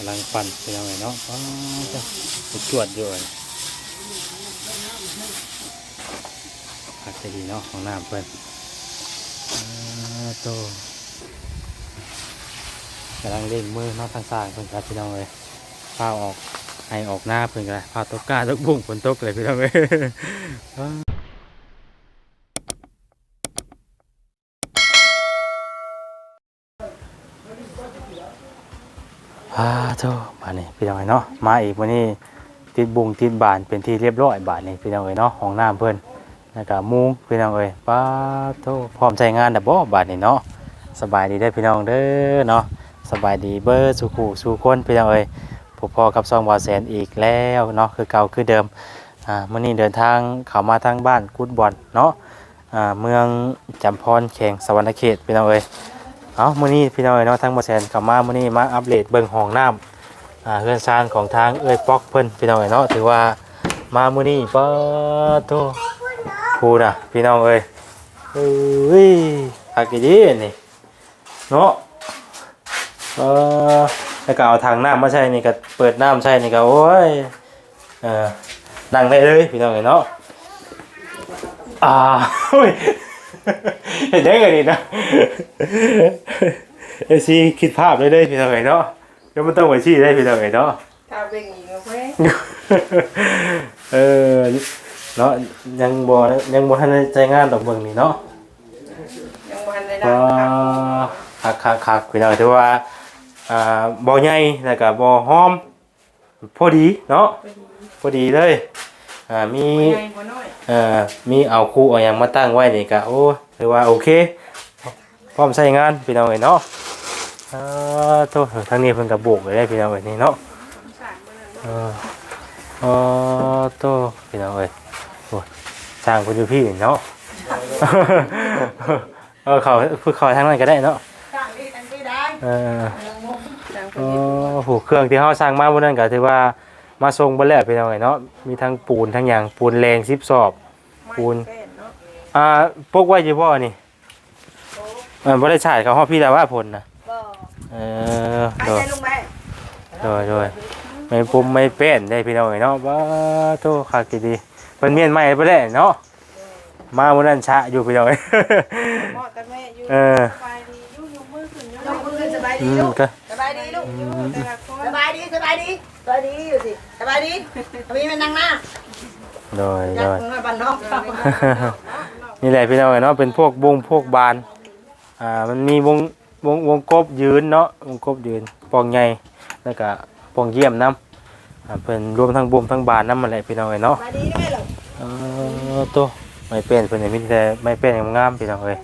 กำลังปั่นเป็นยังไงเนาะอ้าวจ้ะไปจวดอยู่เลยพักจะดีเนาะของน้ำเพิ่นอ้าวโตกำลังเล่นมือเนาทางซ้ายเพิ่นครับพี่น้องเลยพาออกให้ออกหน้าเพิ่นกันเลยพาตกกล้าตกบุ้งฝนตกเลยพี่น้องเลย อ้าวอ่ามานี่พี่น้องเลยเนาะมาอีกวันนี้ติดบุงติดบานเป็นที่เรียบร้อยบาทนี่พี่น้องเลยเนาะของน้ำเพิ่นแล้วก็มุงพี่น้องเอ้ยป้าโตพร้อมใช้งานดับบ่บาดนี้เนาะสบายดีได้พี่น้องเด้อเนาะสบายดีเบอร์สู่คู่สู่คนพี่น้องเอ้ยพบพอกับซองบาแสนอีกแล้วเนาะคือเก่าคือเดิมอ่ามื้อนี้เดินทางเข้ามาทางบ้านกุดบอลเนาะอ่าเมืองจำพรแข่งสวรรณเขตพี่น้องเอ้ย เอามื้อนี้พี่น้องเอ้ยเนาะทางบาแสนเข้ามามื้อนี้มาอัปเดตเบิ่งห้องน้ำอ่าเรือนซานของทางเอ้ยป๊อกเพิ่นพี่น้องเอ้ยเนาะถือว่ามามื้อนี้ป้าโตพูดอะพี่น้องเอ้ยเอ้ยอากิดีนี่เนาะเออแล้วก็เอาทางน้ำมาใช่นี่ก็เปิดน้ำใช่นี่ก็โอ้ยเออนั่งได้เลยพี่น้องเอ้ยเนาะอ่าโอ้ย เห็นได้ไงนี่นะเอซีคิดภาพเลยเลยพี่น้องเอ้ยเนาะก็ไม่ต้องไปชี้ได้พี่น้องเอ้ยเนาะถ้าเป็นอย่างนี้ก็เว้ยเออเนาะยังบ่ยังบ่ทันได้ใจงานดอกเบิ่งนี่เนาะยังวันได้ก็ดังครับคักคักคักพี่น้องถือว่าอ่าบ่ใหญ่แล้วก็บ่หอมพอดีเนาะพอดีเลย อ่ามีบ่ใหญ่บ่น้อยเอ่อมีเอาคู่เอาหยังมาตั้งไว้นี่ก็โอ้ถือว่าโอเคพร้อมใช้งานพี่น้องเอ้ยเนาะอ่าโตทางนี้เพิ่นก็โบกไว้ได้พี่น้องเอ้ยนี่เนาะสงสารมื้อนั้นเออเออโตพี่น้องเอ้ยโอ้ยสร้างคุณอยู่พี่เนาะ เออเขาพูดเขาทางนั้นก็ได้เนาะสร้างนี่อันนี้ได้เออสร้างคเอนนี้อผูกเครื่องที่เขาสร้างมาบนนั้นก็ถือว่า มาทรงบนแล้วพี่น้องเอ้ยเนาะมีทั้งปูนทั้งอย่างปูนแรงซิบสอบ ปูน ไม่เป็นเนาะอ่าพวกไว้ยี่บ่นี่เออบ่ได้ฉายเขาฮอดพี่แต่ว่าผลนะบ่เออไปโดยใจลุงแม่โดยโดยไม่ปุ่มไม่เป็นได้พี่น้องเอ้ยเนาะว้าโตคักดีๆเพิ่นเมียนใหม่ไปแล้วเนาะมามื้อนั้นชะอยู่พี่น้องเอ้ย เหมาะกันแม่อยู่เออ สบายดีอยู่ยกมือขึ้นยกยกมือขึ้นสบายอืดีมลูกก็สบายดีลูกอยู่แต่ละคนสบายดีสบายดีสบายดีอยู่สิส บายดีทำไมมันนั่งหน้าโดยอโดยากยมึงมาบ้านนอกนี่แหละพี่น้องเนาะเป็นพวกวงพวกบานอ่ามันมีวงวงวงกบยืนเนาะวงกบยืนปองใหญ่แล้วก็ปองเยี่ยมน้ำอ่าเป็นรวมทั้งบุมทั้งบานน้ำมันแหละพี่น้องเนาะสบายดีด้วยเหรอเออตัวไม่เป็นเพิ่นนี่มีแต่ไม่เป็นงามๆพี่น้องเอ้ย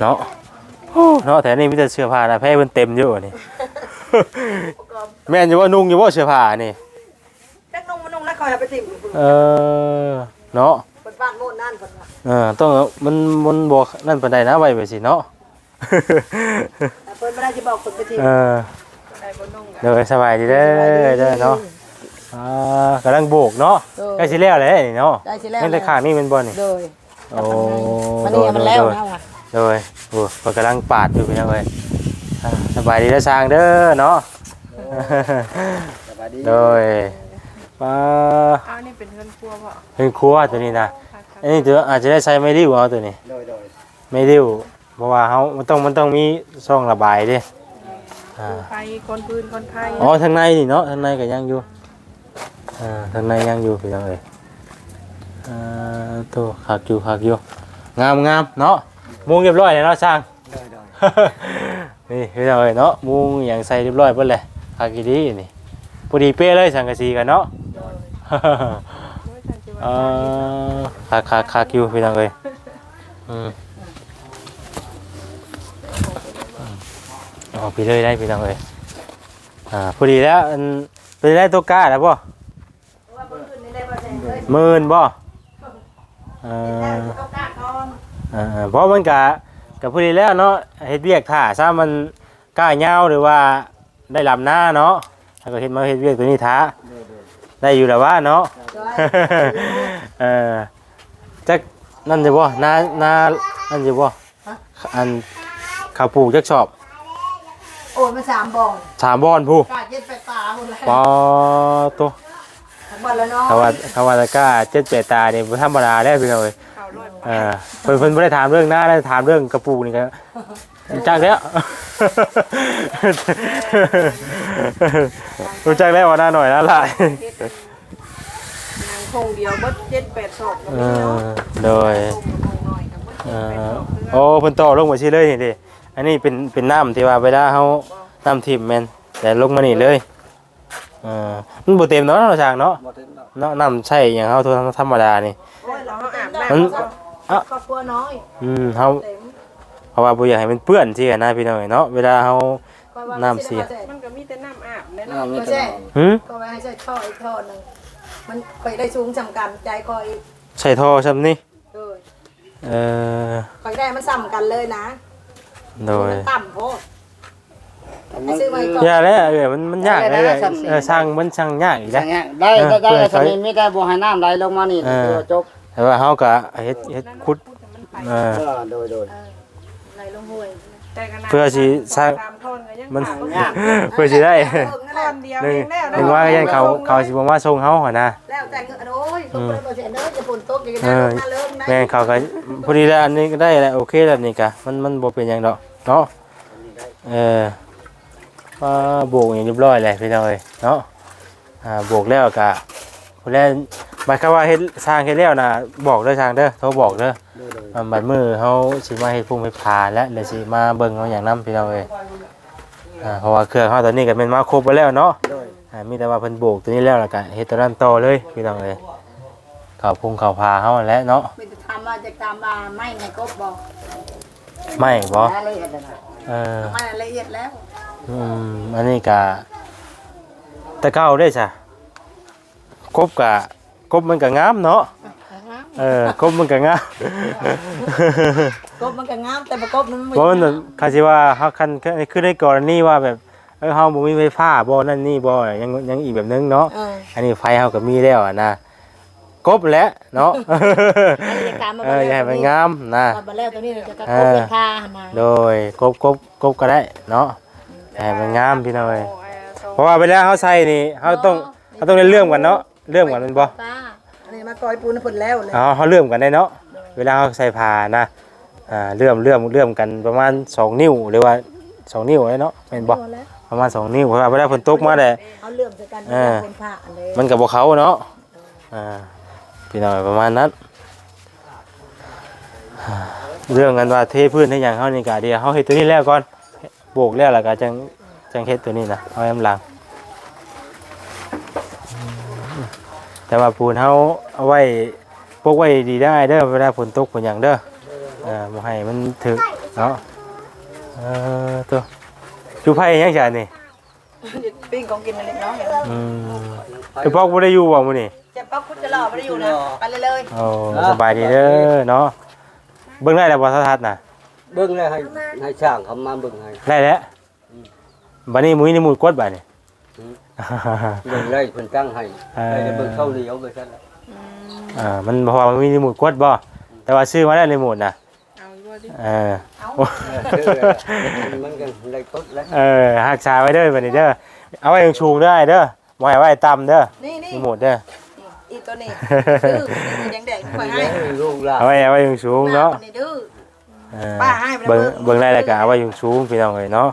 เนาะโอ้เนาะแต่นี่มีแต่เสื้อผ้านะแพ้เพิ่นเต็มอยู่นี่ แม่นอยู่ว่านุ่งอยู่ว่าเสื้อผ้านี่ นักนุ่งมันนุ่งนัก คอยเอาไปติ่มเออเนาะบนบ้านโน่นนั่นคนละเออต้องเอามันมันบ่นั่นปานใดนะไว้ไปสิเนาะ แต่เพิ่นไม่ได้จะบอกคนไปติ่มเออได้บ่นุ่งเดี๋ยวสบายดีเด้อเด้อเนาะอ่ากำลังโบกเนาะใกล้สิแล้วเลยนี่เนาะได้สิแล้วนี่เลยข้างนี่เป็นบ่นี่โดยโอ้มันนี่มันแล้วนะว่ะโดยโอ้เพิ่นกำลังปาดอยู่พี่น้องเอ้ยอ่าสบายดีเด้อช้างเด้อเนาะสบายดี โดย ป้าอ้าวนี่เป็นเพื่อนครัวบ่เป็นครัวตัวนี้นะค่ะอันนี้ตัวอาจจะได้ใช้ไม้ริ้วเอาตัวนี้โดยโดยไม้ริ้วเพราะว่าเฮามันต้องมันต้องมีช่องระบายเด้อ่าๆไฟคนพื้นคนไข้อ๋อทางในนี่เนาะทางในก็ยังอยู่อ่าทางในยังอยู่พี่น้องเอ้ยอ่าโตคักอยู่คักอยู่งามงามเนาะมุงเรียบร้อยแล้วเนาะช่างโดยโดยนี่พี่น้องเอ้ยเนาะมุงอย่างใส่เรียบร้อยเบิดเลยคักอีดีนี่พอดีเป๊ะเลยสังกะสีกันเนาะ โอ้ยฉันสิว่าอ่าคักคักคักอยู่พี่น้องเอ้ยอืมเอาไปเลยได้พี่น้องเอ้ยอ่าพอดีแล้วอันพอดีได้ตัวกล้าแล้วป่ว่าเพิ่นขึ้นนี่ได้บ่แซงเลยหมื่นบ่เออต้องกล้าเออเพราะมันกะกับพอดีแล้วเนาะเฮ็ดเวียกถ่าซะมันกล้าเหย้าหรือว่าได้ลำหน้าเนาะแล้วก็เฮ็ดมาเฮ็ดเวียกตัวนี้ท้า ได้อยู่แล้วว่าเนาะโดยเออจักนั่นจะบ่นานานั่นจะบ่อันข้าวปลูกจักชอบโอนมาสามบ่อนสามบอนผู้กาดเย็ดไปปลาหมดเลยปอตัวบ่อนละเนาะเขาว่าเขาว่าตะกร้าเจ็ดเจตาเนี่ยบ่ธรรมดาได้พี่น้องเอ้ยข่าวรวยเออเพิ่นเพิ่นบ่ได้ถามเรื่องหน้าได้ถามเรื่องกระปูนี่ก็จักแล้ว รู้จักแล้วว่าหน้าหน่อยหน้าหลายเฮ็ดนางคงเดียวเบิดเจ็ดแปดศอกก็เอมีอเนาะโดยคงคงหน่อยกับเบิดเอเจ็ดแปดอศอกคือโอ้เพิ่นต่อลงมาสิเลยนี่ดิอันนี้เป็นเป็นน้ำที่ว่าเวลาเฮาน้ำทิ่มแม่นแต่ลงมานี่เลยเออมันบ่เต็มเนาะเราช่างเนาะบ่ถึงดอกเนาะน้ำใช่อย่างเฮาธรรมดานี่ โอ้ยเราเราอาบได้น้ำมันก็ครอบครัวน้อยอืมเฮาเต็มเพราะว่าบ่อยากให้มันเปื้อนสิอะนะพี่น้องเนาะเวลาเฮาก็ว่าน้ำเสีย มันก็มี แต่น้ำอาบแน่น้ำเนาะมีแต่น้ำหึก็ไว้ให้ใช้ท่ออีกท่อหนึงมันไปได้สูงจำกันใจคอยใส่ท่อซำนี่เออเออคอยได้มันซ้ำกันเลยนะโดยมันต่ำโพดให้ซื้อมาอีกก่อนอย่าแล้วเอ้ยมันมันยากเลยเอ้ยเออสร้างมันช่างยากอีกอแล้ย่าว งเงี้ยได้ได้ได้แต่นี้มีแต่บ่ให้น้ำไหลลงมานี่เออ ตัวจบแต่ว่าเฮาก็เฮ็ดเฮ็ดขุดแต่มันไปเออเออโดยโดยเออไหลลงห้วย แต่ขนาดเพื่อสิสร้างตามท่อนก็ยังมันขาดลงยากเพื่อสิได้ ท่อนเดียวหนึ่งเองแล้วหนึ่งว่ายันเขาเขาสิบ่มาส่งเฮาหั่นนะแล้วแต่เงินโอ้ยตกเลยบ่เสียเด้อจะฝนตกอย่างเอนั้นอมาเริ่มได้แม่นเขาก็พอดีแล้วอันนี้ก็ได้แล้วโอเคแล้วนี่ก็มันมันบ่เป็นหยังดอกเนาะเออว่าโบกอย่างเรียบร้อยเลยพี่น้องเอ้ยเนาะอ่าโบกแล้วก็ผู้แรก หมายความว่าเฮ็ดสร้างเฮ็ดแล้วน่ะบอกเด้อช่างเด้อโทรบอกเด้อโดยโดยอ่าบัดมือเขาสิมาเฮ็ดพุ่งเฮ็ดพาและเดี๋ยวสิมาเบิ่งเอาอย่างนํพี่น้องเอ้ยอ่าเพราะว่าเครื่องเขาตอนนี้ก็เป็นมาครบไปแล้วเนาะโดยอ่ามีแต่ว่าเพิ่นโบกตัวนี้แล้วแล้วก็เฮ็ดตัวนั้นต่อเลยพี่น้องเอ้ยเข้าพุ่งเข้าพาเฮานั่นแหละเนาะเป็นจะทำมาจะตามมาไม่ในกบบอกไม่บ่รายละเอียดเลยนะเออไม่ละเอียดแล้วอืมอันนี้ก็แต่เก่าได้จ้ะกบก็ กบมันก็งามเนาะเออกบมันก็งามกบมันก็งามแต่ประกบนั้นมันเพราะมันแบบเขาสิว่าเฮาคันคือในกรณีว่าแบบเออเฮาบ่มีไฟฟ้าบ่นั่นนี่บ่ยังยังอีกแบบนึงเนาะเอออันนี้ไฟเฮาก็มีแล้วอะนะกบแหล้วเนาะเอออย่าให้มันงามนะตอนมาแล้วตัวนี้จะกระกบเป็นผ้าหันมาโดยกบกบกบก็ได้เนาะอย่าให้มันงามพี่น้อยโอ้ยเพราะว่าเวลาเฮาใส่นี่เฮาต้องเฮาต้องได้เลื่อมกันเนาะเลื่อมกันแมันบ่ตาอั นนี้มากอยปูนผลแล้วเลยอ๋อเฮาเลื่อมกันได้เนาะเวลาเฮาใส่ผ้านะอ่าเลื่อมเลื่อมเลื่อมกันประมาณสองนิ้วหรือว่าสองนิ้วไว้เนาะแม่นบ่ประมาณสองนิ้วเพราะว่าเวลาฝนตกมาได้เขาเลื่อมจากกันเออเป็นผ้าเลยมันกับพวกเขาเนาะอ่าพี่น้อยประมาณนั้นเรื่องกันว่าเทพื้นให้อย่างเขานี่กะเดียวเขาเฮ็ดตัวนี้แล้วก่อนโบกแล้วแล้วก็จังจังเฮ็ดตัวนี้นะเอาแอมหลัง แต่ว่าปูนเขาเอาไว้พกไว้ดีได้เด้อเวลาฝนตกฝนอย่างเด้อเอ่าบ่ให้มันถึกเนาะเออตัวจูไผ่ยังจานี่ปิ้งของกินอะไรเนาะอืมไอ้พอกบ่ได้อยู่บ่มื้อนี้จะปักพุทธหล่อไม่ได้อยู่นะไปเลยเลยโอ้สบายดีเด้อเนาะเบิ่งได้แล้วบ่โทรทัศน์น่ะเบิ่งแล้วให้ให้ช่างเขามาเบิ่งให้ได้แล้วบัดนี้มุ้ยนี่มุ้ยกดบัดนี่ เบิ่งได้เพิ่นตั้งให้เออให้ได้เบิ่งเข้าเหลียวไปซั่นแหละอ่ามันเพราะว่ามันมีรีโมทกดบ่แต่ว่าซื้อมาได้รีโมทน่ะเอาอยู่ว่าดิเออเออมันก็ได้กดแล้วเออรักษาไว้เด้อบัดนี้เด้อเอาไว้ชูงได้เด้อบ่ให้ไว้ต่ำเด้อนี่นี่รีโมทเด้ออีตัวนี้ดื้อนี่แดงๆคอยให้ลูกหลานเอาไว้เอาไว้สูงๆเนาะนี่ดื้อเออป้าให้ไปแล้วเบิ่งเบิ่งเบิ่งได้แล้วก็เอาไว้สูงๆพี่น้องเอ้ยเนาะ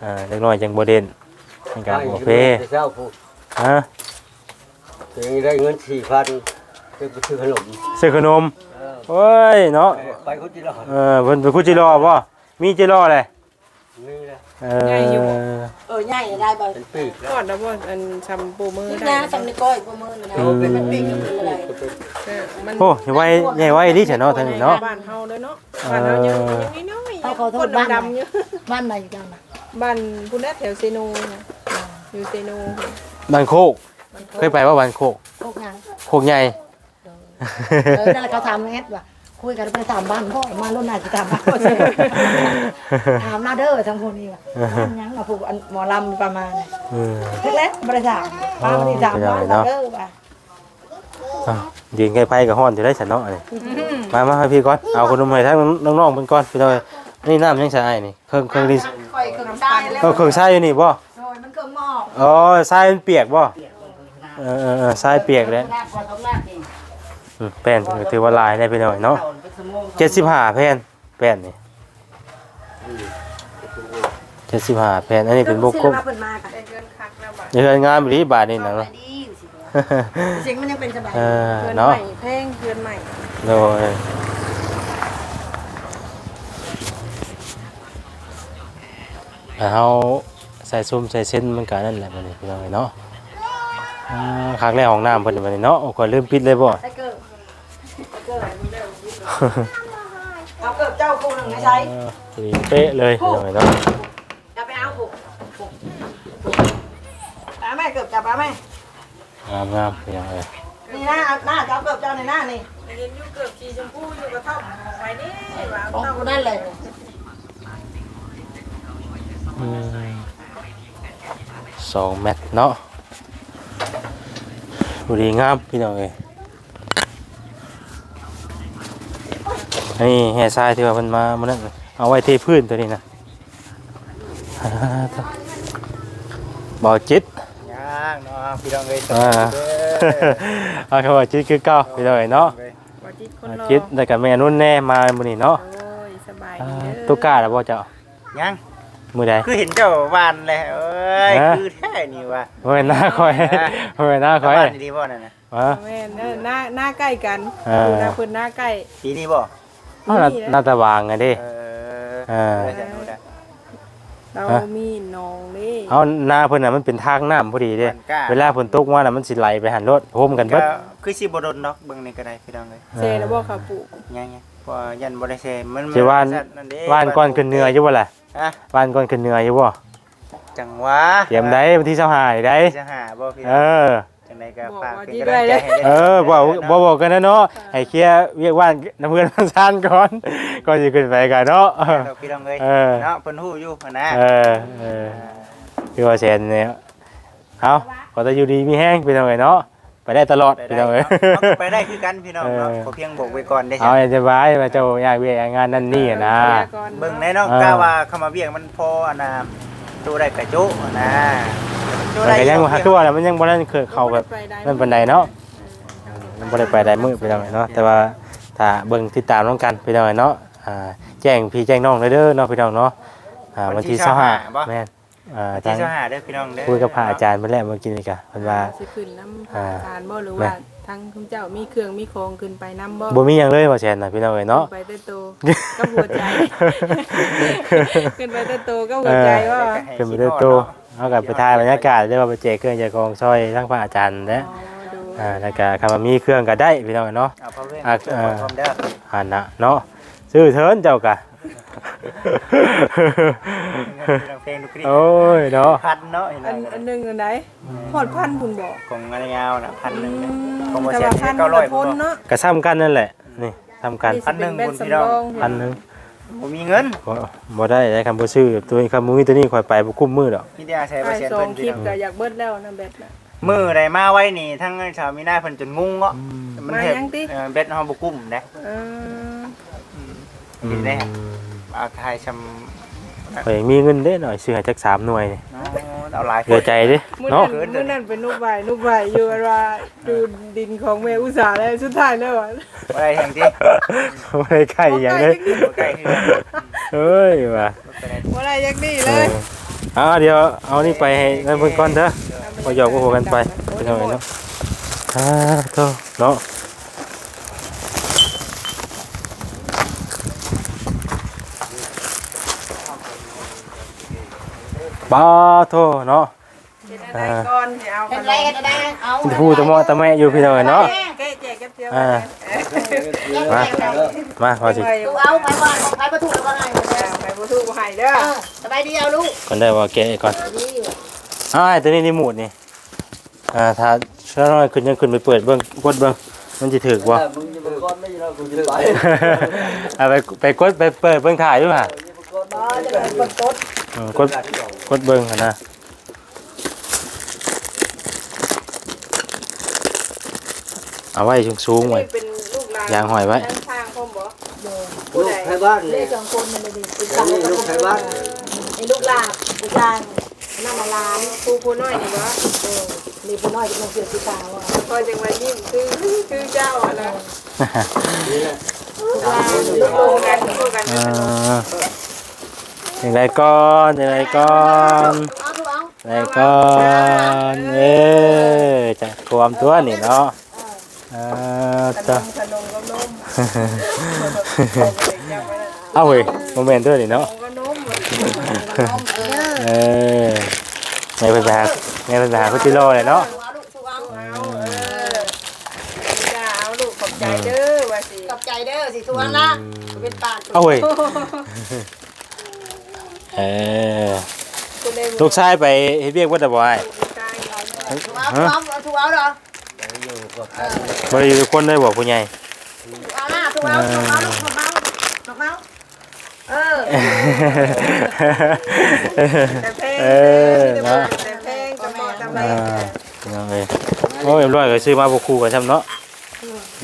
เอ่าเล็กน้อยจังบ่เด่นมั นก็โอเคเจ้าผู้ฮะถึงได้เงิน4,000ไปซื้อขนมซื้อขนมเออโอ้ยเนาะไปเขาจิรอดเออเพิ่นเป็นผู้จิรอบ่มีจิรอเลยนี่แหละเออเออใหญ่ได้บ่เป็นปีกแล้วก่อนนะบ่อันชำปูมือนี่ได้นะสำนึกก้อยปูมือนะโอ้เป็นมันปิ้งปีกับกอะไรเออมันโอ้ยไว้ใหญ่ไว้ดิฉันเนาะทางนี้เนาะบ้านเฮาเด้อเนาะบ้านเฮายังยังน้อยๆเขาขอโทคษนบ้านดำๆอยู่บ้านไหนจังนะบ้านพุ่นน่ะแถวเซโนน่ะ อยู่เซโนบ้านโคกเคยไปว่าบ้านโคกพวกงานโคกใหญ่ เออนั่นแหละเขาทำเฮ็ดว่ะคุยกันไปถามบ้านพ่อมารุ่นไหนจะถามบ้านพ่อถามมาเด้อทั้งคนนี้ว่ะยังมาผูกหมอลำประมาณนี้อืม เล็กๆบริษัทป้าบริษัทบ้านเด้อว่ะอะยืนใกล้ไผกับฮ้อนอยู่ได้ฉันเนาะนี่มามาให้พี่ก่อน เอาขนมให้ทั้งน้องๆเพิ่นก่อนพี่น้อยนี่น้ำยังใส่อ้ายนี่ เครื่องเครื่องดิค่อยเครื่องทรายแล้วก็เครื่องทรายอยู่นี่บ่ โดยมันเครื่องหม้ออ๋อทรายมันเปียกบ่เออเออเออทรายเปียกแล้วอืมแป้นก็ถือว่าหลายได้ไปหน่อยเนาะ75แผ่นแป้นนี่75แผ่นอันนี้เป็นบกกบมาเพิ่นมาค่ะได้เงินคักแล้วบัดเฮือนงามอีหลีบาทนี่นะเนาะ เสียงมันยังเป็นสบายเออเงินเนาะใหม่แพงเงินใหม่โดยแล้วเฮา ใส่ซุ่มใส่เส้นมันก็นั่นแหละบัดนี้พี่น้องเอ้ยเนาะอ่าครั้งแรกของน้ำเพิ่นบัดนี้เนาะโอ้ก็ลืมปิดเลยบ่ไอ้เกิดไอ้เกิดเอาเกิดเจ้าคู่หนึ่งไม่ใช้เออพอดีเป๊ะเลยพี่น้องเอ้ยเนาะจะไปเอาผูกผูกป้าแม่เกิดจับป้าแม่งามงามพี่น้องเอ้ยนี่หน้าหน้าเจ้าเกิดเจ้าในหน้านี่เห็นอยู่เกือบสีชมพูอยู่กระท่อมของไว้นี่ว่าของต้องกูนั่นเลยอืม สองแมตช์เนาะพอดีงามพี่น้องเอ้ยอันนี้แห่ทรายที่ว่าเพิ่นมามื้อนั้นเอาไว้เทพื้นตัวนี้นะอ่าต่อบ่จิตย่างเนาะพี่น้องเอ้ยอ่าเอาคำว่าจิตคือเก่าพี่น้องเอ้ยเนาะบ่จิตคนอ่ารอจิตแล้วก็แม่นุ่นแน่มามื้อนี้เนาะโอ้ยสบายอ่าดีเด้อตุกกล้าแล้วบ่เจ้ายัง มื้อใด คือเห็นเจ้าบ้านเลยเอ้ยฮะ คือแท้นี่ว่ะบ่แม่นหน้าคอยบ่แม่นหน้าคอยบ้านดีบ่นั่นน่ะฮะแม่นเด้อหน้าหน้าใกล้กันเออ ดูนะเพิ่นหน้าใกล้ปีนี้บ่เอาหน้าหน้าตาวางไงเด้เออเออ ได้จะรู้ได้เราฮะ มีน้องเด้เอาหน้าเพิ่นน่ะมันเป็นทางน้ำพอดีเด้ มันกล้าเวลาฝนตกมาน่ะมันสิไหลไปหันรถโฮมกันเบิก็ดคือสิบ่โดนดอกเบิ่งนี่ก็ได้พี่น้องเอ้ยเซแล้วบ่ค่ะปู่ยังๆเพราะว่ายันบ่ได้เซมันสิว่านนั่นเด้ว่านก่อนขึ้นเหนืออยู่บ่ล่ะ ฮะว่านก่อนขึ้นเหนืออยู่บ่จังหวะเตรียมได้วันที่25นี่ได้จะหาบ่พี่เออจังไดก็ฝากเป็นกำลังใจให้เออบอกบอกบอกกันนะเนาะให้เคลียร์เรียกว่านน้ำเพื่อนมาซานก่อนก่อนจะขึ้นไปกันเนาะเด้อพี่น้องเอ้ยเออ เนาะเพิ่นฮู้อยู่หั่นนะเออเออ พี่ว่าเชนเนี่ยเอาขอแต่อยู่ดีมีแห้งพี่น้องเอ้ยเนาะ ไปได้ตลอดไปพี่ได้น้องเอ้ยเนาะเอาไปได้คือกันพี่น้องเนาะเออขอเพียงบอกไว้ก่อนได้เอาใช่ให้สบายว่าเจ้าอยากเวียกงานนั่นนี่อะนะเคลียร์ก่อนเบิ่งแน่เนาะเออ กล้าว่าเข้ามาเวียงมันพออันน่ะตู้ได้กระจุนะตู้แต่ได้ก็ยังอยู่คือว่าแล้วมันยังบ่ได้เคยเข้าแบบไปได้นั่นปานใดเนาะ มันบ่ได้ไปได้มื้อพี่น้องเอ้ยเนาะแต่ว่าถ้าเบิ่งติดตามน้องกันพี่น้องเอ้ยเนาะอ่าแจ้งพี่แจ้งน้องเด้อเนาะพี่น้องเนาะอ่าวันที่25แม่น อ่าที่ทางเจ้าหาเด้อพี่น้องเด้อคุยกับพระอาจารย์เมื่อแรกเมื่อกี้นี่กะเพิ่นว่า สิขึ้นน้ำอ่าทานบ่หรือแม่ว่าทั้งคุณเจ้ามีเครื่องมีของขึ้นไปน้ำบ่บ่มีหยังเลยว่าแซนน่ะพี่น้องเอ้ยเนาะ ขึ้ไปเต้นโตก็หัวใจ ขึ้นไปเต้นโตก็หัวใจว่าขึ้นไปด้วยตัวเอากับไปถ่ายบรรยากาศได้ว่าไปแจกเครื่องแจกของซอยทั้งพระอาจารย์นะอ๋อดูอ่าแล้วก็คำว่ามีเครื่องก็ได้พี่น้องเอ้ยเนาะ เอาพระเวทอะช่วยเออ พร้อมเด้อหันน่ะเนาะซื้อเถินเจ้ากะพี่น้อง เพลงดูคลิปโอ้ยเนาะพันเนาะเห็นไหมอันอันหนึงอันไหนหอดพันคุณบอกของอะไรยาวน่ะพันหนึงน่ะของบ่แต่เสียว่าพันเก้าร้อยละคนเนาะก็ซ้ำกันนั่นแหละ นี่ซ้ำกันนี่สิเป็แบตสำรองพันหนึงบ่มีเงินบ่บ่ได้ได้คำบ่ซื้อตัวนี้คำมือตัวนี้ค่อยไปบ่คุ้มมือดอกมีแต่อาศัยไปเปอร์เซ็นต์สอเพิ่งนคพี่ลิปน้องก็อยากเบิดแล้วนะแบตน่ะ มือใดมาไว้นี่ทั้งชาวมีหน้าเพิ่นจนงงเนาะมันมาเฮ็ดยังติ เออเบ็ดเฮาบ่กุ้มเด้เออเห็นได้ฮะ เอาทายชำข่อยมีเงินเด้หน่อยซื้อให้จักสามหน่วยนี่เนาะเอาหลายเหลือใจเด้มื้อเนาะนั้นมื้อนั้นเป็นนุบใบนุบใบอยู่ว่าดูดินของแม่อุตสาห์แล้วสุดท้ายแล้วอะบ่ได้แห่งที่ไม่ได้ไข่อย่างเลยบ่ใกล้คือกันเอ้ยว่ะบ่ได้จักนี่เอเลอยเอาเดี๋ยวเอานี่ไปให้นั่นเพิ่นก่อนเด้อพอหยอกก็โหกันไปไปหน่อยเนาะอ่าโตเนาะ บ้าโทเนาะเฮ็ดอะไรก่อนสิเอาเป็นไรกันได้เอาจะพูดตะเมอตะแม่อยู่พี่น้อยเนาะแกะแจกกับเจียวอ่ามามาพอสิไปดูเอาไปบ้านไปประตูแล้วก็ไงไปบ่ถูกบ่ให้เด้อเออสบายดีเอาลูกก่อนได้ว่าแกะก่อนดีอยู่อ้ายตัวนี้นี่หมูดนี่อ่าถ้าเชื่อน้อยขึ้นยังขึ้นไปเปิดเบิ้งกดเบิ้งมันจะถือว่ามึงจะมาก้อนไม่ใช่เรากูจะไปเอาไปไปกดไปเปิดเบิ้งถ่ายด้วยฮะบ่จะ เป็นคนต้นอืมกดกดเบิ้งอะนะเอาไว้สูงๆไว้นี่เป็นลูกหลานยางหอยไว้ทางทางพ่อบ่ลูกไทยบ้านเลนี่ขสองคนมันเลยดีเป็นอันนี้ลูกไทยบ้านไอ้ลูกหลาบผู้ชายนั่นน่ะหลานผู้ผู้น้อยนี่บ่เออมีผู้น้อยที่มันเสือสีขาวอะพอจังว่ายิ้มคือคือเจ้าอะนะผู้ชายลูกโลกันลูกกันเออ อย่างไรก่อนอย่างไรก่อนอย่างไรก่อนเอ้ยจะความตัวนี่เนาะเออขนจ้ะเอาเว้ยโมเมนต์ด้วยนี่เนาะเออในภาษาในภาษาพุทธิโลเลยเนาะขอบใจเด้อว่าสิขอบใจเด้อสิทุกอันนะเป็นปากเอาเว้ย เออลูกชายไปเฮ็ดเวียกวัดตะบอยทุกเอาทุกเอาทุกเอาเหรอบ่ได้อยู่ทุกคนได้บอกผู้ใหญ่ทุกเอาหน้าทุกเอาทุกเอาลูกทุกเอาทุกเอาเออแต่แพงเออเนาะแต่แพงจะเหมาะจะแพอ่างพี่น้องเอ้ยโอ้ยเอ็มร้อยก็ซื้อมาบ่คู่กันซ้ำเนาะ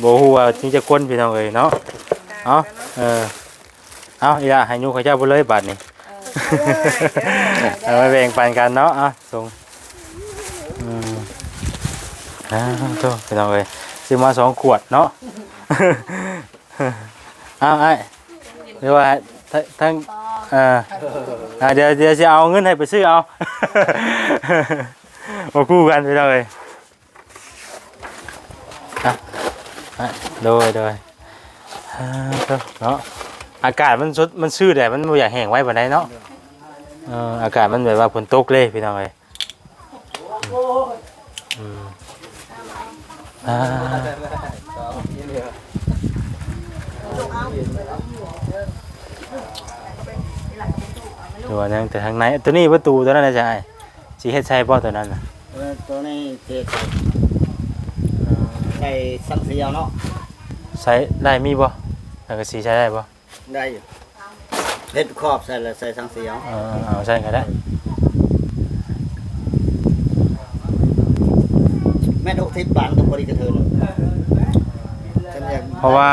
บ่ฮู้ว่านี่จะคนพี่น้องเอ้ยเนาะเอ้าเออเอาอีล่ะให้ยูเขาเจ้าบ่เลยบาดนี้ เอาไว้แบ่งปันกันเนาะอะส่งอืมอ่าโตพี่น้องเอ้ยซื้อมาสองขวดเนาะอ้าวไอ้เรียกว่าทั้งเอ่ออ่าเดี๋ยวเดี๋ยวจะเอาเงินให้ไปซื้อเอามาคู่กันไปเลยอะอะโดยโดยอ่าเนาะ อากาศมันสดมันซื่อแต่มันบ่อยากแห้งไว้ปานใดเนาะเอออากาศมันแบบว่าฝนตกเลยพี่น้องเอ้ยอืมอ่าตัวนั้นแต่ทางในตัวนี้ประตูตัวนั้นนะจ๊ะไอ้สีเฮ็ดใช่ป่ะตัวนั้นน่ะเออตัวนี้เจ็ดใส่สังเสียวเนาะใช้ได้มีป่ะแล้วก็สีใช้ได้ป่ะ ได้อยู่เฮ็ดครอบใส่แล้วใส่สังเสียวเออเอาใช่ก็ได้แม่ดกทิพย์บานกับบริกระเทินฉันอยากเพราะว่า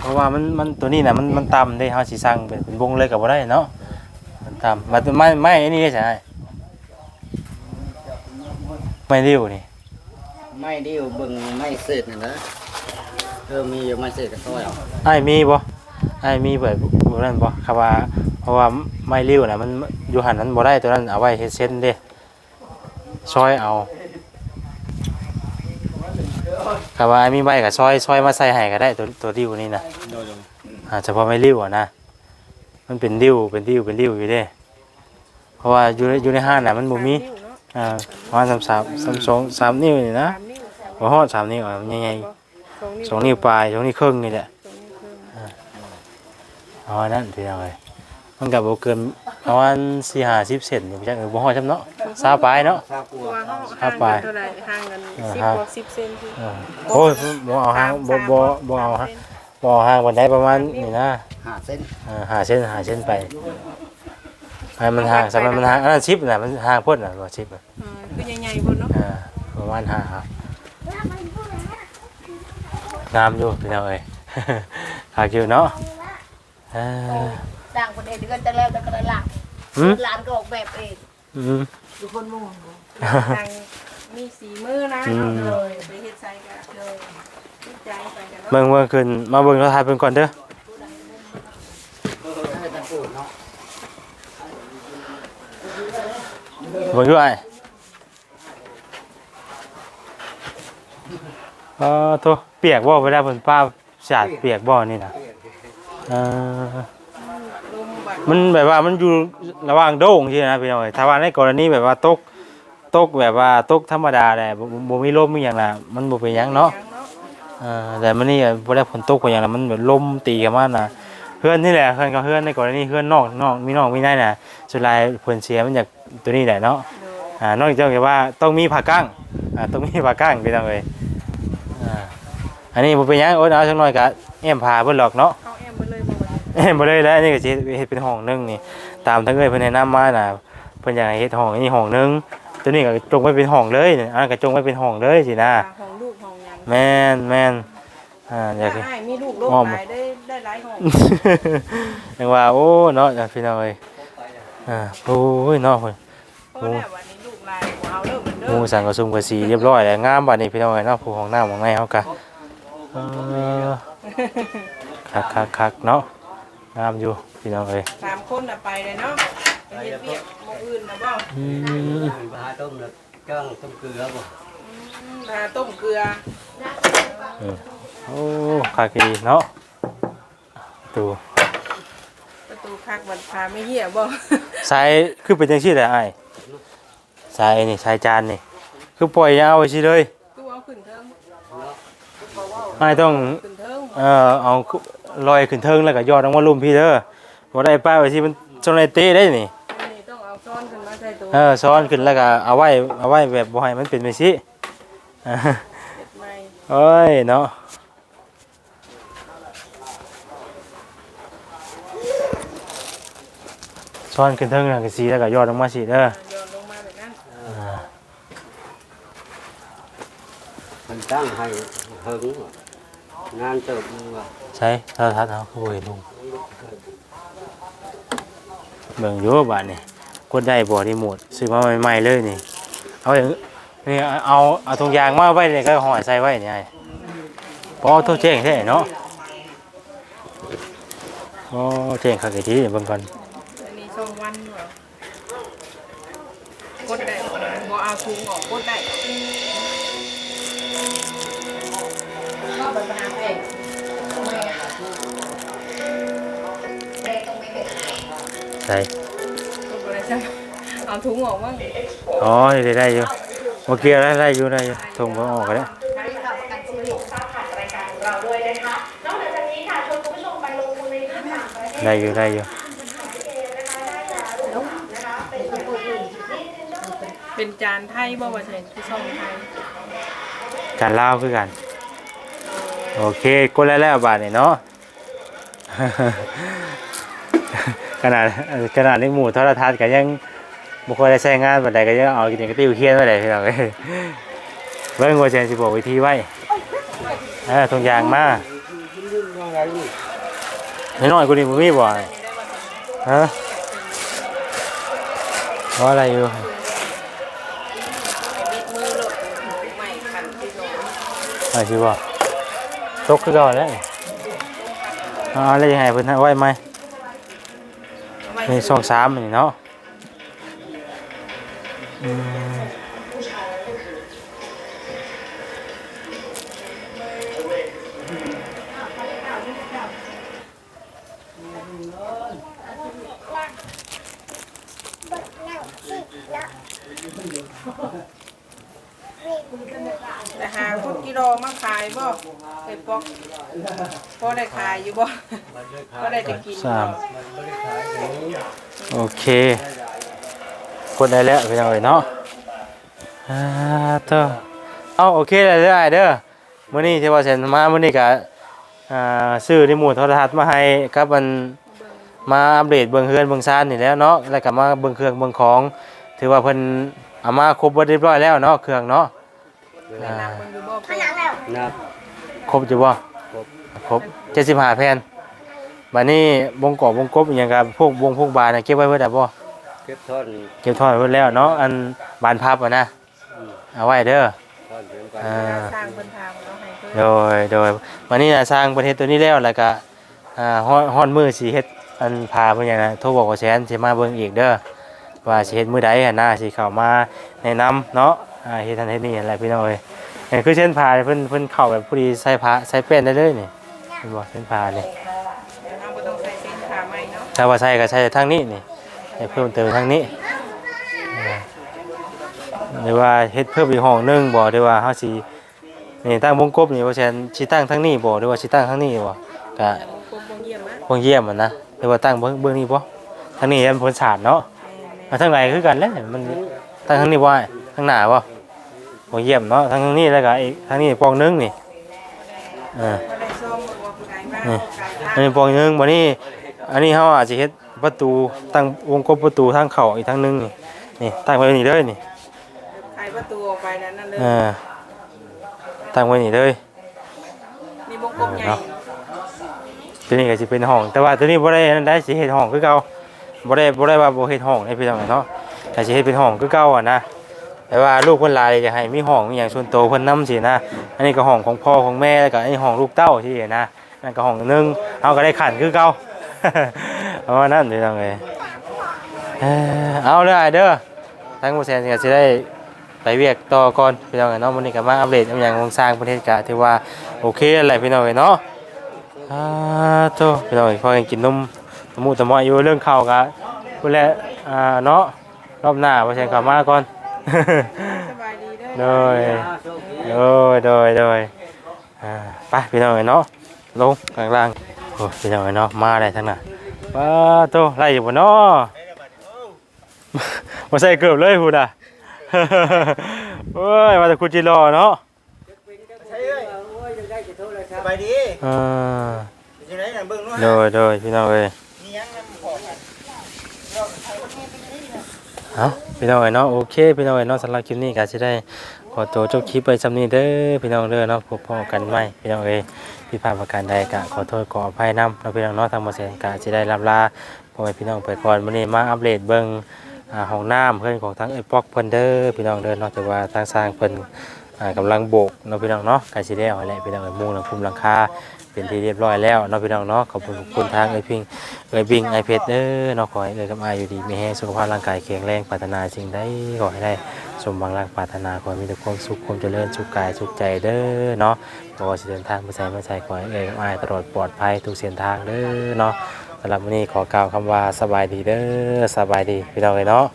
เพราะว่ามันมันตัวนี้น่ะมันมันต่ำเด้เฮาสิสั่งเป็นเป็นวงเลยก็บ่ได้เนาะมันต่ำมันไม่ไม่อันนี้ได้จ้ะไอ้ไม่ริ้วนี่ไม่ดิ้วเบิ่งไม่เสร็จนี่นะเออมีอยู่ไม่เสร็จก็ซอยเอาไอ้ายมีบ่ ไอ้ายมีแบบบ่นั่นบ่ครับว่าเพราะว่าไม่ริ้วน่ะมันอยู่หันนั้นบ่ได้ตัวนั้นเอาไว้เฮ็ดเส้นเด้ซอยเอาครับว่ามีใบกับซอยซอยมาใส่ให้ก็ได้ตัวตัวริ้วนี่นะโดยอ่าเฉพาะไม่ริ้วอะนะมันเป็นริ้วเป็นริ้วเป็นริ้วอยู่เด้เพราะว่าอยู่ในอยู่ในห้างน่ะมันบ่มีอ่าประมาณสามสามสามสองสามนิ้วนี่นะบ่ฮอดสามนิ้วอะใหญ่ๆสองนิ้วปลายสองนิ้วครึ่งนี่แหละอ่า เอาอันนั้นพี่น้องเอ้ยมันก็บ่เกินประมาณ4 50เซนนี่จักเออบ่ฮอดจำเนาะซาปลายเนาะ ซาปัวตัวห้องครัห่าบงไปกันเท่าไหร่ห่างกันสิบกว่าสิบเซนที่ เออโอ้ยบ่เอาห้างบ่บ่บ่เอาฮะบ่เอาห้างวันใดประมาณนี่นะ หาเส้นอ่าหาเส้นหาเส้นไปให้มันห่างสำหรับมันห่างอันนั้นชิปน่ะมันห่างพ้นน่ะว่าชิปอะอ่าคือใหญ่ๆบนเนาะอ่าประมาณห้าครับงามอยู่พี่น้องเอ้ย หากอยู่เนาะเอ่า ต่างประเทศก็จะแล้วจะกระหลักอืมหลานก็ออกแบบเองอืมทุกคนมุ่งทางมีสีมือนะอืมเลยไปเฮ็ดใส่กันเลยติดใจไปกันเนาะเบิ่งเบิ่งขึ้นมาเบิ่งเราถ่ายเพิ่นก่อนเด้อให้ตังปูเนาะเบิ่งอยู่ไอ้เออโตเปียกบ่เวลาเพิ่นป้าสาดเปียกบ่นี่น่ะเออลมบัดมันแบบว่ามันอยู่ระหว่างโด่งใช่นะพี่น้องเอ้ยถ้าว่าในกรณีแบบว่าตกตกแบบว่าตกธรรมดาแหละบ่บ่มีลมมีหยังน่ะมันบ่เป็นหยังเนาะยังเนาแต่มันนี่บ่ได้ฝนตกบ่หยังน่ะมันแบบลมตีกันมาน่ะเพื่อนนี่แหละเพื่อนกับเพื่อนในกรณีเพื่อนนอกนอกมีนอกมีในน่ะสุดท้ายผลเสียมันจากตัวนี้แหละเนาะอ่านอกจากว่าต้องมีผักกั้งอ่าต้องมีผักกั้งพี่น้องเอ้ยอ่าอันนี้บ่เป็นหยังโอ๊ตเอาจักหน่อยก็แอมพาเพิ่นหรอกเนาะ บ่ว่าเห็นบ่เลยแล้วอันนี้ก็สิเฮ็ดเป็นห้องหนึงนี่ ตามทั้งเอ้ยเพิ่นแนะนำมาน่ะเพิ่นอยากให้เฮ็ดห้องอันนี้ห้องหนึงตัวนี้ก็จงไว้เป็นห้องเลยนี่อันนั้นก็จงไว้เป็นห้องเลยสินะ ของลูกของหยังแม่นแม่นอ่าอยากให้ได้มีลูกโลกอ้อม หลายได้ได้หลายห้องยังว่าโอ้เนาะจ้ะพี่น้องเอ้ยอ่าโอ้ยเนาะเพิ่นก็แล้ววันนี้ลูกลายบ่เอาเด้อเหมือนเดิหมูมสังกะสุมกะสีเรียบร้อยแล้วงามบัดนี้พี่น้องเอ้ยเนาะผู้ของน้าของในเฮากะเออคักๆๆเนาะ งามอยู่พี่น้องเอ้ยสามคนน่ะไปเลยเนาะไปเฮ็ดเวียกหมองอื่นนะบ่อืมปลาต้มแล้วจ้างต้มเกลือบ่หาต้มเกลือโอ้คักดีเนาะตูประตูคักมันพาไม่เหี้ยบ่สายคือเป็นจังซี่แหละอ้ายสายนี่สายจานนี่ คือปล่อยยาวไว้สิเลยตู้เอาขึ้นเทิงอ้ายต้องขึ้นเทิงเอ่อเอา ลอยขึ้นเทิงแล้วก็ยอดลงมาลุ่มพี่เด้อบ่ได้ป้าไว้สิมันจนได้เตะได้นี่นนี้ต้องเอาซ้อนขึ้นมาใส่ตัวเออซ้อนขึ้นแล้วก็เอาไว้เอาไว้แบบบ่ให้มันเป็นไปสิเฮ้ยเนาะซ้อนขึ้นเทิงแล้วก็สิแล้วก็ยอดลงมาสิเด้อโยนลงมาแบบนั้นมันตั้งให้เฮิง งานเติบมึงว่าใช่โทรทัศน์เอาคือบ่เห็นลุงเบิ่งอยู่บาดนี่กดได้บ่รีโมทซื้อมาใหม่ๆเลยนี่ เอาอย่างนี่เอาเอาถุงยางมาไว้นี่ก็ห่อใส่ไว้นี่ไอ้พอโทรแจ้งแท้เนาะโอ้แจ้งคักอีทีเบิ่งก่อนอันนี้ช่องวันอยู่เหรอกดได้บ่เอาถุงออกกดได้ ใส่กดบ่ได้ใช่ไหมเอาถุงออกบ้างอ๋อได้ได้อยู่เมื่อกี้ได้ได้อยู่ได้อยู่ถุงบ่ออกก็ได้เราด้วยนะคะนอกจากนี้ค่ะชวนคุณผู้ชมไปลงทุนในเรื่องต่างประเทศได้อยู่ได้อยู่เป็นจานไทยบ่ว่าใช่คือช่องไทยการเล่าวคือกัน โอเคกดแล้วแล้วบาทนี่เนาะ ขนาดขนาดในหมู่โทรทัศน์ก็ยังบ่ค่อยได้ใช้งานปานใดก็ยังเอากินกระติ้วเคียนไว้ไดพี่น้องเอ้ยเบิ่งว่าจะสิบอกวิธีไว้เออทงยางมาน้อยๆกว่านี้บ่มีบ่อยฮะเพราะอะไรอยู่ไอ้บิดมือโลดใหม่คันที่โลดอะไรสิบ่ตกคือเก่าแล้วอ๋อแล้วยังไงเพิ่อนให้ไว้ไหม นี่ช่องสามนี่เนาะอืมแต่หาคุดกิโลมาขายบ่ไอ้ปอกพอได้ขายอยู่บ่ก็ได้จะกินสามโอเค กดได้แล้วพี่น้องเอ้ยเนาะอ่าเต้อเอาโอเคเลยเด้ออ้ายเด้อมื้อนี้ที่ว่าเซ็นมามื้อนี้ก็อ่าซื้อรีโมทโทรทัศน์มาให้กับมันมาอัปเดตเบิ่งเฮือนเบิ่งซ่านนี่แหล้วเนาะแล้วก็มาเบิ่งเครื่องเบิ่งของ ถือว่าเพิ่นเอามาครบเบิดเรียบร้อยแล้วเนาะเครื่องเนาะแนะนำมันอยู่บ่พอนับครบอยู่บ่ครบครบ75แผ่น บัดนี้วงกอบวงกบอหยังกับพวกวงพวกบานน่ะเก็บไว้เบิดได้บ่เก็บท่อนเก็บทอดไว้แล้วเนาะอันบานพับอะนะเอาไว้เด้อท่อนเดียวกันอ่าสร้างเพิ่นทางเอาให้เพิ่นโดยโดยวันนี้น่ะสร้างประเทศตัวนี้แล้วแล้วก็อ่าฮอดฮอดมือสิเฮ็ดอันพาเพิ่นหยังนะโทรบอกว่าแสนสิมาเบิ่งอีกเด้อว่าสิเฮ็ดมื้อใดหั่นน่ะสิเข้ามาแนะนำเนาะอ่าเฮ็ดทันเฮ็ดนี่อะไรพี่น้องเอ้ยนี่คือเส้นผ่าเพิ่นเพิ่นเข้าแบบพอดีใส่ผ้าใส่แป้นได้เลยนี่เห็นบ่เส้นผ่านี่ ถ้าว่าใส่ก็ใส่ทางนี้นี่ให้เพิ่มเติมทางนี้หรือว่าเฮ็ดเพิ่มอีกห้องหนึงบ่หรือว่าเฮาสินี่ตั้งวงกบนี่ว่าแซนสิตั้งทางนี้บ่หรือว่าสิตั้งทางนี้บ่ก็คงบ่เยี่ยมอะเยี่ยมอะนะหรือว่าตั้งเบื้องเบื้องนี้บ่ทางนี้มันผลศาสตร์เนาะแม่มาทางไหนคือกันแหล้วมันตั้งทางนี้บ่ได้ทางหน้าบ่คงเยี่ยมเนาะทางนี้แล้วก็อีกทางนี้ปองหนึงนี่อ่าอันนี้ปองหนึงบ่นี่ อันนี้เฮาอาจสิเฮ็ดประตูตั้งวงกบประตูทางเข้าอีกทางหนึงนี่นี่ตั้งไว้นี่เลยนี่ขายประตูออกไปนั้นนั่นเลยเออตั้งไว้นี่เลยนี่วงกลมใหญ่ตัวนี้ก็สิเป็นห้อง แต่ว่าตัวนี้บ่ได้อันนั้นได้สิเฮ็ดห้องคือเก่าบ่ได้บ่ได้ว่าบ่เฮ็ดห้องให้พี่น้องเนาะก็สิเฮ็ดเป็นห้องคือเก่าอะนะแต่ว่าลูกเพิ่นหลายจะให้มีห้องอหย่างส่วนตัวเพิ่นนำสินะ อันนี้ก็ห้องของพ่อของแม่แล้วก็อันนี้ห้องลูกเต้าที่นะนั่นก็ห้องหนึงเอาก็ได้ขันคือเก่า เอาว่านั่นพี่น้องเอ้ยเอ้อเอาเลยอ้เด้อทั้งบ่แซนก็สิได้ไปเวียกต่อก่อนพี่น้องเอ้ยเนาะมื้อนี้ก็มาอัปเดตอหย่างของสร้างประเทศก็ถือว่าโอเคอะไรพี่น้องเอ้ยเนาะอ่าโตพี่น้องเอ้ยพอกันกินนมตะมุตะมออยู่เรื่องข้าวก็พุ่นแหละอ่าเนาะรอบหน้าบ่แซนก็มาก่อนโดยโดยโดยโดยอ่าไปพี่น้องเอ้ยเนาะลงข้างล่าง โอ้พี่น้องเอ้ยเนาะมาได้ทั้งนั้นป้าโตไล่อยู่บ่เนาะมาใส่เกือบเลยพูดอะโอ้ยมาจากคุจิรอเนาะใช่เอ้ยสบายดีอ่าอยู่ไหนน่ะเบิ่งนู่นโดยโดยพี่น้องเอ้ยมียังนำขอกันเอาพี่น้องเอ้ยเนาะโอเคพี่น้องเอ้ยเนาะสำหรับคลิปนี้ก็จะได้ข อตัวจบคลิปไปสำนี้เด้อพี่น้องเด้อเนาะพบพ่อกันใหม่พี่น้องเอ้ยพี่ภาพประการใดกะขอโทษขออภัยนำเราพี่น้องเนาะทางบ่แสนกะจะได้รับลาพ่อแม่พี่น้องไปก่อนวันนี้มาอัปเดตเบิ้งอ่าห้องน้ำเพื่อนของทั้งไอ้ปอกเพิ่นเด้อพี่น้องเด้อเนาะแต่ว่าทางสร้างเพิ่นอ่ากำลังโบกเนาะพี่น้องเนาะกะสิได้เอาแหละพี่น้องเอ้ยมุ่งหลังคุมหลังคา เป็นที่เรียบร้อยแล้วเนาะพี่น้องเนาะขอบคุณขอบคุณทางไอพิงเอ้ยบิงไอเพชรเด้อเนาะขอให้เอ้ยกับอาอยู่ดีมีแรงสุขภาพร่างกายแข็งแรงปรารถนาสิ่งใดขอให้ได้สมหวังรักปรารถนาขอให้มีแต่ความสุขความเจริญสุขกายสุขใจเด้อเนาะขอสิเดินทางไปใส่มาใส่ขอให้เอ้ยกับอาตลอดปลอดภัยทุกเส้นทางเด้อเนาะสำหรับวันนี้ขอกล่าวคำว่าสบายดีเด้อสบายดีพี่น้องเลยเนาะ